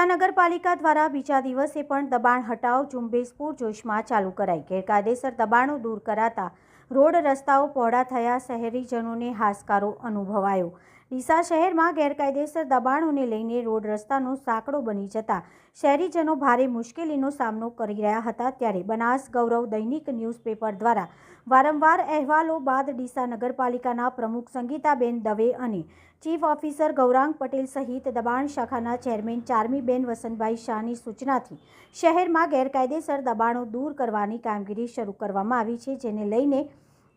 ડીસા નગરપાલિકા દ્વારા બીજા દિવસે પણ દબાણ હટાવ ઝુંબેશ પૂરજોશમાં ચાલુ કરાઈ. ગેરકાયદેસર દબાણો દૂર કરાતા રોડ રસ્તાઓ પહોળા થયા, શહેરીજનોને હાશકારો અનુભવાયો. ડીસા શહેરમાં ગેરકાયદેસર દબાણોને લઈને રોડ રસ્તાનો સાંકડો બની જતા શહેરીજનો ભારે મુશ્કેલીનો સામનો કરી રહ્યા હતા ત્યારે બનાસ ગૌરવ દૈનિક ન્યૂઝપેપર દ્વારા વારંવાર અહેવાલો બાદ ડીસા નગરપાલિકાના પ્રમુખ સંગીતાબેન દવે અને ચીફ ઓફિસર ગૌરાંગ પટેલ સહિત દબાણ શાખાના ચેરમેન ચારમીબેન વસંતભાઈ શાહની સૂચનાથી શહેરમાં ગેરકાયદેસર દબાણો દૂર કરવાની કામગીરી શરૂ કરવામાં આવી છે, જેને લઈને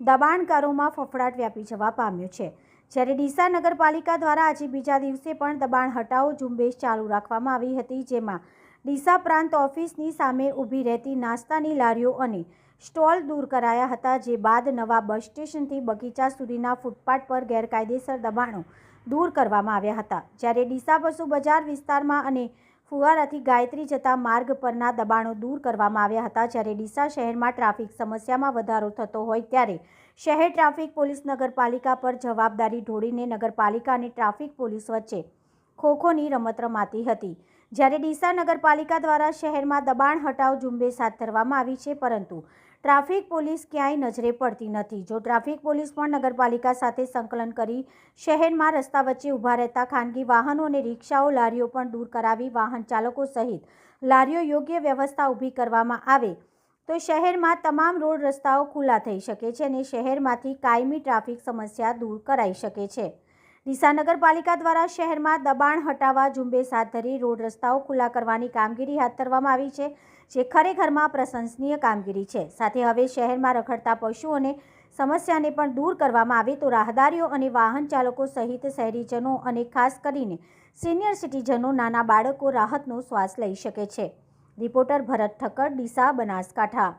દબાણકારોમાં ફફડાટ વ્યાપી જવા પામ્યો છે. જ્યારે ડીસા નગરપાલિકા દ્વારા આજે બીજા દિવસે પણ દબાણ હટાવો ઝુંબેશ ચાલુ રાખવામાં આવી હતી, જેમાં ડીસા પ્રાંત ઓફિસની સામે ઊભી રહેતી નાસ્તાની લારીઓ અને સ્ટોલ દૂર કરાયા હતા, જે બાદ નવા બસ સ્ટેશનથી બગીચા સુધીના ફૂટપાથ પર ગેરકાયદેસર દબાણો દૂર કરવામાં આવ્યા હતા. જ્યારે ડીસા પશુ બજાર વિસ્તારમાં અને ફુવારાથી ગાયત્રી જતા માર્ગ પરના દબાણો દૂર કરવામાં આવ્યા હતા જ્યારે ડીસા શહેરમાં ટ્રાફિક સમસ્યામાં વધારો થતો હોય ત્યારે શહેર ટ્રાફિક પોલીસ નગરપાલિકા પર જવાબદારી ઢોળીને નગરપાલિકા અને ટ્રાફિક પોલીસ વચ્ચે ખોખોની રમત રમાતી હતી. જ્યારે ડીસા નગરપાલિકા દ્વારા શહેરમાં દબાણ હટાવ ઝુંબેશ હાથ ધરવામાં આવી છે, પરંતુ ટ્રાફિક પોલીસ ક્યાંય નજરે પડતી નથી. જો ટ્રાફિક પોલીસ પણ નગરપાલિકા સાથે સંકલન કરી શહેરમાં રસ્તા વચ્ચે ઊભા રહેતા ખાનગી વાહનો અને રિક્ષાઓ લારીઓ પણ દૂર કરાવી વાહન ચાલકો સહિત લારીઓ યોગ્ય વ્યવસ્થા ઊભી કરવામાં આવે, તો શહેરમાં તમામ રોડ રસ્તાઓ ખુલ્લા થઈ શકે છે અને શહેરમાંથી કાયમી ટ્રાફિક સમસ્યા દૂર કરાઈ શકે છે. ડીસા નગરપાલિકા દ્વારા શહેરમાં દબાણ હટાવવા ઝુંબેશ હાથ ધરી રોડ રસ્તાઓ ખુલ્લા કરવાની કામગીરી હાથ ધરવામાં આવી છે, જે ખરેખરમાં પ્રશંસનીય કામગીરી છે. સાથે હવે શહેરમાં રખડતા પશુઓને સમસ્યાને પણ દૂર કરવામાં આવે તો રાહદારીઓ અને વાહન ચાલકો સહિત શહેરીજનો અને ખાસ કરીને સિનિયર સિટીઝનો નાના બાળકો રાહતનો શ્વાસ લઈ શકે છે. રિપોર્ટર ભરત ઠક્કર, ડીસા, બનાસકાંઠા.